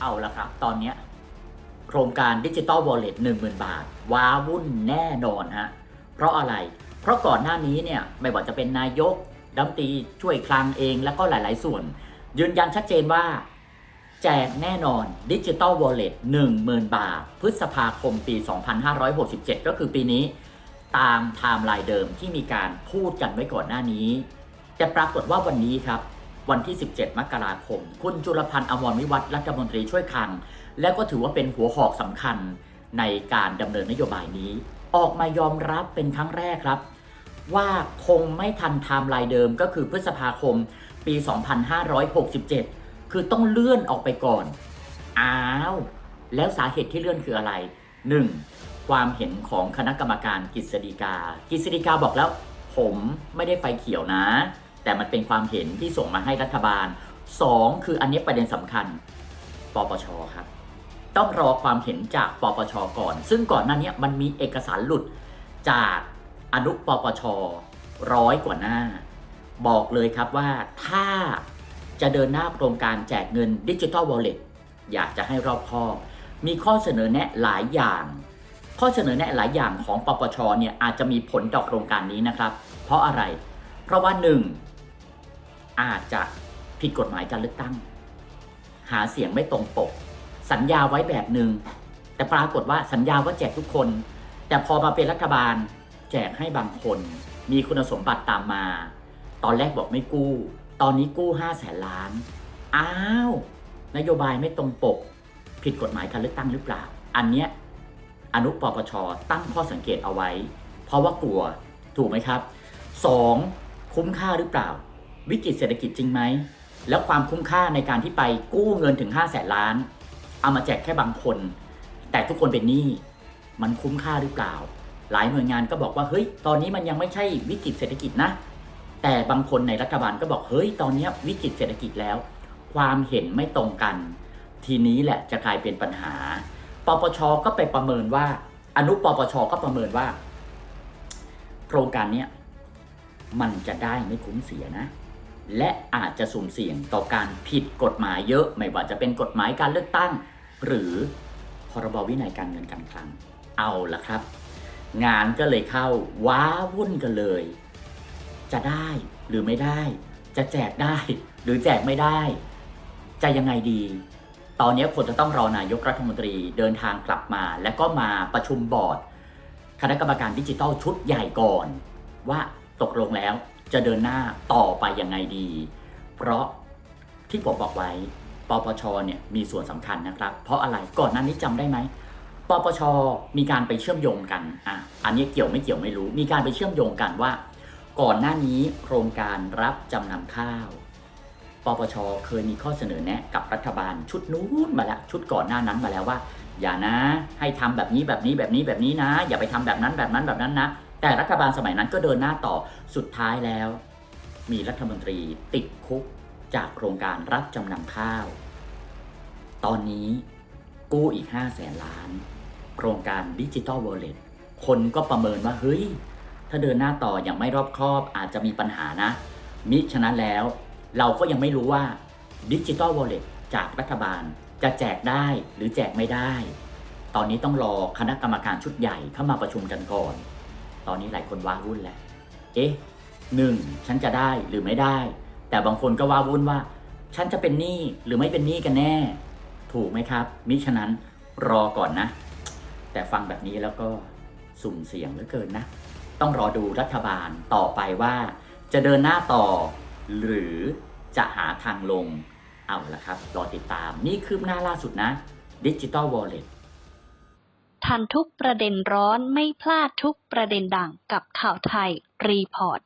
เอาละครับ ตอนนี้โครงการดิจิ t a ลวอลเล็ตหนึ่งหมื่นบาท ว้าวุ่นแน่นอนฮะ เพราะอะไร เพราะก่อนหน้านี้เนี่ย ไม่ว่าจะเป็นนายกรัมตีช่วยคลังเองแล้วก็หลาย ๆ ส่วน ยืนยันชัดเจนว่า แจกแน่นอนดิจิ t a ลวอลเล็ต10,000บาท พฤษภาคมปี 2567 ก็คือปีนี้ ตามไทม์ไลน์เดิมที่มีการพูดกันไว้ก่อนหน้านี้ แต่ปรากฏว่าวันนี้ครับ วันที่ 17 มกราคม คุณจุลพันธ์อมรวิวัฒรัฐมนตรีช่วยคลัง และก็ถือว่าเป็นหัวหอกสำคัญในการดำเนินนโยบายนี้ ออกมายอมรับเป็นครั้งแรกครับ ว่าคงไม่ทันไทม์ไลน์เดิมก็คือพฤษภาคมปี 2567 คือต้องเลื่อนออกไปก่อน อ้าว แล้วสาเหตุที่เลื่อนคืออะไร 1. ความเห็นของคณะกรรมการกฤษฎีกา กฤษฎีกาบอกแล้ว ผมไม่ได้ไฟเขียวนะ แต่มันเป็นความเห็นที่ส่งมาให้รัฐบาล 2. คืออันนี้ประเด็นสำคัญปปชครับต้องรอความเห็นจากปปชก่อน ซึ่งก่อนหน้านี้มันมีเอกสารหลุดจากอนุปปชร้อยกว่าหน้า บอกเลยครับว่าถ้าจะเดินหน้าโครงการแจกเงินดิจิ t a ลวอลเล็ตอยากจะให้รอบคอบ มีข้อเสนอแนะหลายอย่าง ข้อเสนอแนะหลายอย่างของปปชเนี่ยอาจจะมีผลต่อโครงการนี้นะครับ เพราะอะไร เพราะว่าหนึ่ง อาจจะผิดกฎหมายการเลือกตั้ง หาเสียงไม่ตรงปก สัญญาไว้แบบหนึ่งแต่ปรากฏว่าสัญญาว่าแจกทุกคน แต่พอมาเป็นรัฐบาล แจกให้บางคน มีคุณสมบัติตามมา ตอนแรกบอกไม่กู้ ตอนนี้กู้5แสนล้าน อ้าว นโยบายไม่ตรงปก ผิดกฎหมายการเลือกตั้งหรือเปล่า อันเนี้ยอนุปปชตั้งข้อสังเกตเอาไว้ เพราะว่ากลัวถูกไหมครับ 2. คุ้มค่าหรือเปล่า วิกฤตเศรษฐกิจจริงไหม แล้วความคุ้มค่าในการที่ไปกู้เงินถึง5แสนล้าน เอามาแจกแค่บางคน แต่ทุกคนเป็นหนี้มันคุ้มค่าหรือเปล่า หลายหน่วยงานก็บอกว่าเฮ้ยตอนนี้มันยังไม่ใช่วิกฤตเศรษฐกิจนะ แต่บางคนในรัฐบาลก็บอกเฮ้ยตอนนี้วิกฤตเศรษฐกิจแล้ว ความเห็นไม่ตรงกัน ทีนี้แหละจะกลายเป็นปัญหาปปชก็ไปประเมินว่า อนุปปชก็ประเมินว่า โครงการนี้มันจะได้ไม่คุ้มเสียนะ และอาจจะสุ่มเสี่ยงต่อการผิดกฎหมายเยอะ ไม่ว่าจะเป็นกฎหมายการเลือกตั้ง หรือพรบวินัยการเงินการคลัง เอาละครับ งานก็เลยเข้าว้าวุ่นกันเลย จะได้หรือไม่ได้ จะแจกได้ หรือแจกไม่ได้ จะยังไงดี ตอนนี้คนจะต้องรอนายกรัฐมนตรีเดินทางกลับมา แล้วก็มาประชุมบอร์ด คณะกรรมการดิจิทัลชุดใหญ่ก่อน ว่าตกลงแล้ว จะเดินหน้าต่อไปยังไงดี เพราะที่ผมบอกไว้ปปชเนี่ยมีส่วนสำคัญนะครับ เพราะอะไรก่อนหน้านี้จำได้ไหมปปชมีการไปเชื่อมโยงกันอะอันนี้เกี่ยวไม่เกี่ยวไม่รู้ มีการไปเชื่อมโยงกันว่า ก่อนหน้านี้โครงการรับจำนำข้าวปปชเคยมีข้อเสนอแนะกับรัฐบาลชุดนู้นมาแล้วชุดก่อนหน้านั้นมาแล้วว่า อย่านะให้ทำแบบนี้แบบนี้แบบนี้แบบนี้นะ อย่าไปทำแบบนั้นแบบนั้นแบบนั้นนะ แต่รัฐบาลสมัยนั้นก็เดินหน้าต่อสุดท้ายแล้ว มีรัฐมนตรีติดคุกจากโครงการรับจำนำข้าว ตอนนี้กู้อีก5แสนล้าน โครงการดิจิ t a ลวอลเล็ตคนก็ประเมินว่า เฮ้ย ถ้าเดินหน้าต่ออย่างไม่รอบคอบอาจจะมีปัญหานะ มิฉะนั้นแล้ว เราก็ยังไม่รู้ว่าดิจิ t a ลวอลเล็ตจากรัฐบาลจะแจกได้หรือแจกไม่ได้ ตอนนี้ต้องรอคณะกรรมการชุดใหญ่เข้ามาประชุมกันก่อน ตอนนี้หลายคนว้าวุ่นแล้ว เอ๊ะหนึ่งฉันจะได้หรือไม่ได้ แต่บางคนก็ว้าวุ่นว่า ฉันจะเป็นหนี้หรือไม่เป็นหนี้กันแน่ ถูกไหมครับ มิฉะนั้นรอก่อนนะ แต่ฟังแบบนี้แล้วก็สุ่มเสี่ยงเหลือเกินนะ ต้องรอดูรัฐบาลต่อไปว่า จะเดินหน้าต่อ หรือจะหาทางลงเอาละครับ รอติดตาม นี่คืบหน้าล่าสุดนะดิจิ t a ลวอลเล็ต ทันทุกประเด็นร้อนไม่พลาดทุกประเด็นดังกับข่าวไทย รีพอร์ต